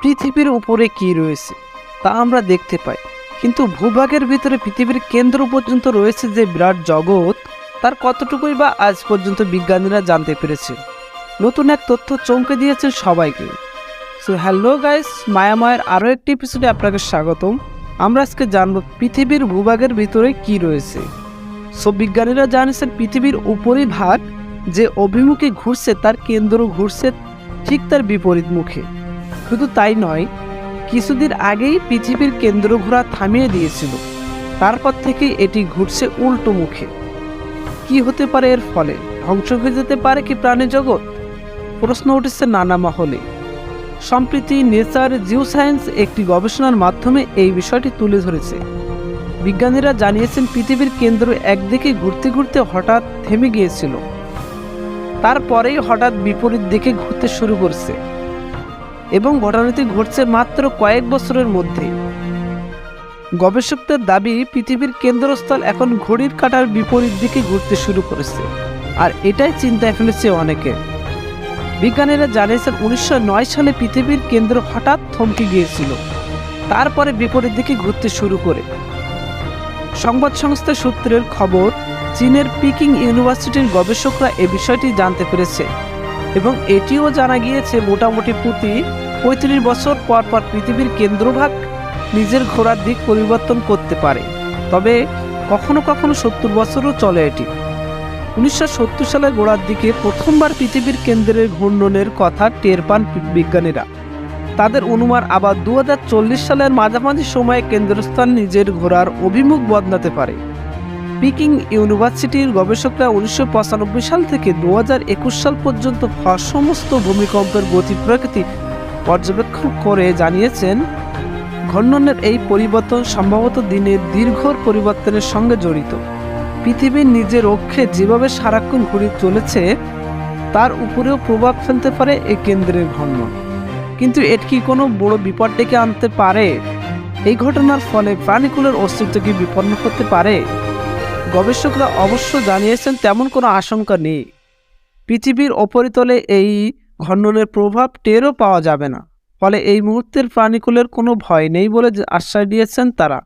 পৃথিবীর উপরে কি রয়েছে, তা আমরা দেখতে পাই। কিন্তু ভূভাগের ভিতরে পৃথিবীর কেন্দ্র পর্যন্ত রয়েছে যে বিরাট জগৎ, তার কতটুকুই বা আজ পর্যন্ত বিজ্ঞানীরা জানতে পেরেছে। নতুন এক তথ্য চমকে দিয়েছেন সবাইকে। সো হ্যালো গাইস মায়াময়ের আরও একটি এপিসোডে আপনাকে স্বাগতম। আমরা আজকে জানব পৃথিবীর ভূভাগের ভিতরে কি রয়েছে। সো বিজ্ঞানীরা জানিয়েছেন পৃথিবীর উপরই ভাগ যে অভিমুখে ঘুরছে, তার কেন্দ্র ঘুরছে ঠিক তার বিপরীত মুখে। শুধু তাই নয়, কিছুদিন আগেই পৃথিবীর কেন্দ্র ঘোরা থামিয়ে দিয়েছিল। তারপর থেকে এটি ঘুরছে উল্টো মুখে। কি হতে পারে এর ফলে? ধ্বংস হয়ে যেতে পারে কি প্রাণী জগৎ? প্রশ্ন উঠেছে নানা মহলে। সম্প্রতি নেচার জিও সায়েন্স একটি গবেষণার মাধ্যমে এই বিষয়টি তুলে ধরেছে। বিজ্ঞানীরা জানিয়েছেন, পৃথিবীর কেন্দ্র একদিকে ঘুরতে ঘুরতে হঠাৎ থেমে গিয়েছিল। তারপরেই হঠাৎ বিপরীত দিকে ঘুরতে শুরু করছে। এবং ঘটনাটি ঘটছে মাত্র কয়েক বছরের মধ্যে। গবেষকদের দাবি, পৃথিবীর কেন্দ্রস্থল এখন ঘড়ির কাঁটার বিপরীত দিকে ঘুরতে শুরু করেছে। আর এটাই চিন্তায় ফেলেছে অনেকে। বিজ্ঞানীরা জানিয়েছেন, উনিশশো নয় সালে পৃথিবীর কেন্দ্র হঠাৎ থমকে গিয়েছিল। তারপরে বিপরীত দিকে ঘুরতে শুরু করে। সংবাদ সংস্থা সূত্রের খবর, চীনের পিকিং ইউনিভার্সিটির গবেষকরা এ বিষয়টি জানতে পেরেছে। এবং এটিও জানা গিয়েছে মোটামুটি প্রতি পঁয়ত্রিশ বছর পর পর পৃথিবীর কেন্দ্রভাগ নিজের ঘোরার দিক পরিবর্তন করতে পারে। তবে কখনো কখনো সত্তর বছরও চলে এটি। উনিশশো সত্তর সালের গোড়ার দিকে প্রথমবার পৃথিবীর কেন্দ্রের ঘূর্ণনের কথা টের পান বিজ্ঞানীরা। তাদের অনুমান আবার দু হাজার চল্লিশ সালের মাঝামাঝি সময়ে কেন্দ্রস্থান নিজের ঘোরার অভিমুখ বদলাতে পারে। পিকিং ইউনিভার্সিটির গবেষকরা উনিশশো পঁচানব্বই সাল থেকে দু হাজার একুশ সাল পর্যন্ত হওয়া সমস্ত ভূমিকম্পের গতি প্রকৃতি পর্যবেক্ষণ করে জানিয়েছেন। ঘূর্ণনের এই পরিবর্তন সম্ভবত দিনের দীর্ঘ পরিবর্তনের সঙ্গে জড়িত। পৃথিবীর নিজের অক্ষে যেভাবে সারাক্ষণ ঘুরে চলেছে, তার উপরেও প্রভাব ফেলতে পারে এই কেন্দ্রের ঘূর্ণন কিন্তু এটি কি কোনো বড় বিপদ ডেকে আনতে পারে? এই ঘটনার ফলে প্রাণীকুলের অস্তিত্ব কি বিপন্ন করতে পারে? গবেষকরা অবশ্য জানিয়েছেন তেমন কোনো আশঙ্কা নেই। পৃথিবীর ওপরিতলে এই ঘন্ডনের প্রভাব টেরও পাওয়া যাবে না। ফলে এই মুহূর্তের প্রাণীকুলের কোনো ভয় নেই বলে আশ্বাস দিয়েছেন তারা।